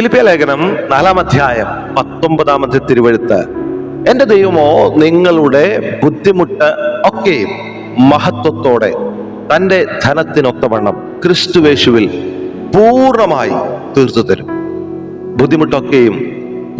ഫിലിപ്പിയ ലേഖനം നാലാം അധ്യായം പത്തൊമ്പതാമത്തെ തിരുവഴുത്ത്. എന്റെ ദൈവമോ നിങ്ങളുടെ ബുദ്ധിമുട്ട് ഒക്കെയും മഹത്വത്തോടെ തന്റെ ധനത്തിനൊത്തവണ്ണം ക്രിസ്തുവേശുവിൽ പൂർണമായി തീർത്തു തരും ബുദ്ധിമുട്ടൊക്കെയും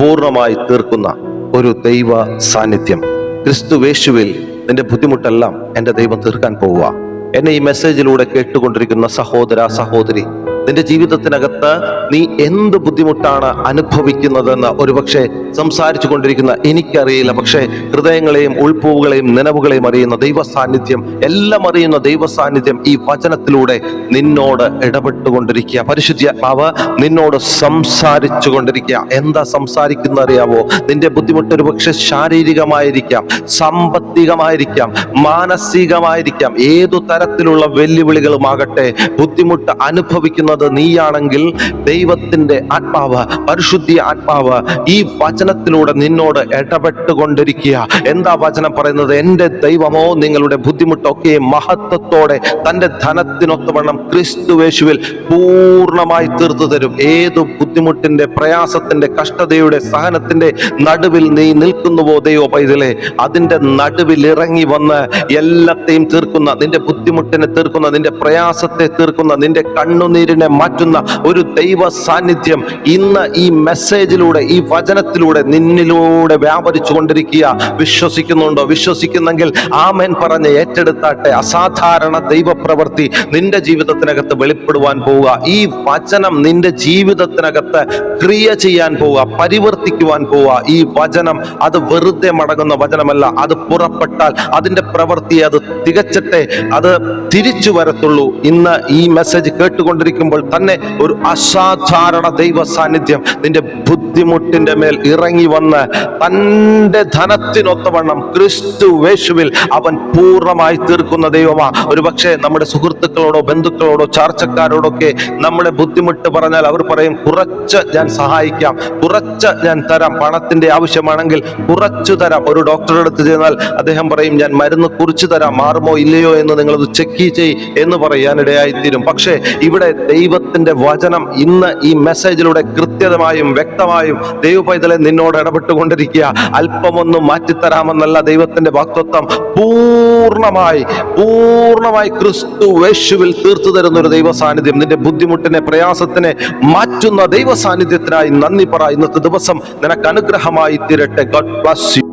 പൂർണമായി തീർക്കുന്ന ഒരു ദൈവ സാന്നിധ്യം. ക്രിസ്തുവേശുവിൽ നിന്റെ ബുദ്ധിമുട്ടെല്ലാം എന്റെ ദൈവം തീർക്കാൻ പോവുക. എന്നെ ഈ മെസ്സേജിലൂടെ കേട്ടുകൊണ്ടിരിക്കുന്ന സഹോദര സഹോദരി നിന്റെ ജീവിതത്തിനകത്ത് നീ എന്ത് ബുദ്ധിമുട്ടാണ് അനുഭവിക്കുന്നതെന്ന് ഒരുപക്ഷെ സംസാരിച്ചു കൊണ്ടിരിക്കുന്ന എനിക്കറിയില്ല. പക്ഷേ ഹൃദയങ്ങളെയും ഉൾപ്പൂവുകളെയും നനവുകളെയും അറിയുന്ന ദൈവ എല്ലാം അറിയുന്ന ദൈവ സാന്നിധ്യം ഈ വചനത്തിലൂടെ നിന്നോട് ഇടപെട്ടുകൊണ്ടിരിക്കുക. പരിശുദ്ധാത്മാവ് നിന്നോട് സംസാരിച്ചു കൊണ്ടിരിക്കുക എന്താ സംസാരിക്കുന്ന അറിയാവോ നിന്റെ ബുദ്ധിമുട്ട് ഒരുപക്ഷെ ശാരീരികമായിരിക്കാം സാമ്പത്തികമായിരിക്കാം മാനസികമായിരിക്കാം ഏതു തരത്തിലുള്ള വെല്ലുവിളികളുമാകട്ടെ ബുദ്ധിമുട്ട് അനുഭവിക്കുന്നത് നീയാണെങ്കിൽ ദൈവത്തിന്റെ ആത്മാവ് പരിശുദ്ധി ആത്മാവ് ഈ വചനത്തിലൂടെ നിന്നോട് ഇടപെട്ടുകൊണ്ടിരിക്കുക. എന്താ വചനം പറയുന്നത്? എന്റെ ദൈവമോ നിങ്ങളുടെ ബുദ്ധിമുട്ടൊക്കെ മഹത്വത്തോടെ തന്റെ ധനത്തിനൊത്തവണ്ണം ക്രിസ്തുവേശുവിൽ പൂർണമായി തീർത്തു തരും ഏതു ബുദ്ധിമുട്ടിന്റെ പ്രയാസത്തിന്റെ കഷ്ടതയുടെ സഹനത്തിന്റെ നടുവിൽ നീ നിൽക്കുന്നുവോ ദൈവ പൈതലെ? അതിന്റെ നടുവിൽ ഇറങ്ങി വന്ന് എല്ലാത്തെയും തീർക്കുന്ന നിന്റെ ബുദ്ധിമുട്ടിനെ തീർക്കുന്ന നിന്റെ പ്രയാസത്തെ തീർക്കുന്ന നിന്റെ കണ്ണുനീരിനെ മാറ്റുന്ന ഒരു ദൈവ സാന്നിധ്യം ഇന്ന് ഈ മെസ്സേജിലൂടെ ഈ വചനത്തിലൂടെ നിന്നിലൂടെ വ്യാപരിച്ചു കൊണ്ടിരിക്കുക. വിശ്വസിക്കുന്നുണ്ടോ? വിശ്വസിക്കുന്നെങ്കിൽ ആമേൻ പറഞ്ഞ് ഏറ്റെടുത്താട്ടെ. അസാധാരണ ദൈവപ്രവൃത്തി നിന്റെ ജീവിതത്തിനകത്ത് വെളിപ്പെടുവാൻ പോവുക. ഈ വചനം നിന്റെ ജീവിതത്തിനകത്ത് ക്രിയ ചെയ്യാൻ പോവുക പരിവർത്തിക്കുവാൻ പോവുക. ഈ വചനം അത് വെറുതെ മടങ്ങുന്ന വചനമല്ല. അത് പുറപ്പെട്ടാൽ അതിന്റെ പ്രവൃത്തി അത് തികച്ചട്ടെ അത് തിരിച്ചു വരത്തുള്ളൂ. ഇന്ന് ഈ മെസ്സേജ് കേട്ടുകൊണ്ടിരിക്കുമ്പോൾ തന്നെ ഒരു അസാധാരണ ദൈവ സാന്നിധ്യം നിന്റെ ബുദ്ധിമുട്ടിന്റെ മേൽ ഇറങ്ങി വന്ന് തന്റെ ധനത്തിനൊത്തവണ്ണം ക്രിസ്തു വേശുവിൽ അവൻ പൂർണമായി തീർക്കുന്ന ദൈവമാ. ഒരു പക്ഷേ നമ്മുടെ സുഹൃത്തുക്കളോടോ ബന്ധുക്കളോടോ ചാർച്ചക്കാരോടൊക്കെ നമ്മുടെ ബുദ്ധിമുട്ട് പറഞ്ഞാൽ അവർ പറയും കുറച്ച് ഞാൻ സഹായിക്കാം. കുറച്ച് ഞാൻ തരാം പണത്തിന്റെ ആവശ്യമാണെങ്കിൽ കുറച്ചു തരാം. ഒരു ഡോക്ടറുടെ അടുത്ത് ചെന്നാൽ അദ്ദേഹം പറയും ഞാൻ മരുന്ന് കുറിച്ചു തരാം. മാറുമോ ഇല്ലയോ എന്ന് നിങ്ങളത് ചെക്ക് ചെയ് എന്ന് പറയാനിടയായിത്തീരും. പക്ഷേ ഇവിടെ ദൈവത്തിന്റെ വചനം ഇന്ന് ഈ മെസ്സേജിലൂടെ കൃത്യതമായും വ്യക്തമായും ദൈവപൈതലെ നിന്നോട് ഇടപെട്ടുകൊണ്ടിരിക്കുക. അല്പമൊന്ന് മാറ്റിത്തരാമെന്നല്ല ദൈവത്തിന്റെ വാക്തത്വം. പൂർണമായി പൂർണമായി ക്രിസ്തു യേശുവിൽ തീർത്തു തരുന്ന ഒരു ദൈവ സാന്നിധ്യം നിന്റെ ബുദ്ധിമുട്ടിനെ പ്രയാസത്തിനെ മാറ്റുന്ന ദൈവ സാന്നിധ്യത്തിനായി നന്ദി പറ. ഇന്നത്തെ ദിവസം നിനക്ക് അനുഗ്രഹമായി തീരട്ടെ. God bless you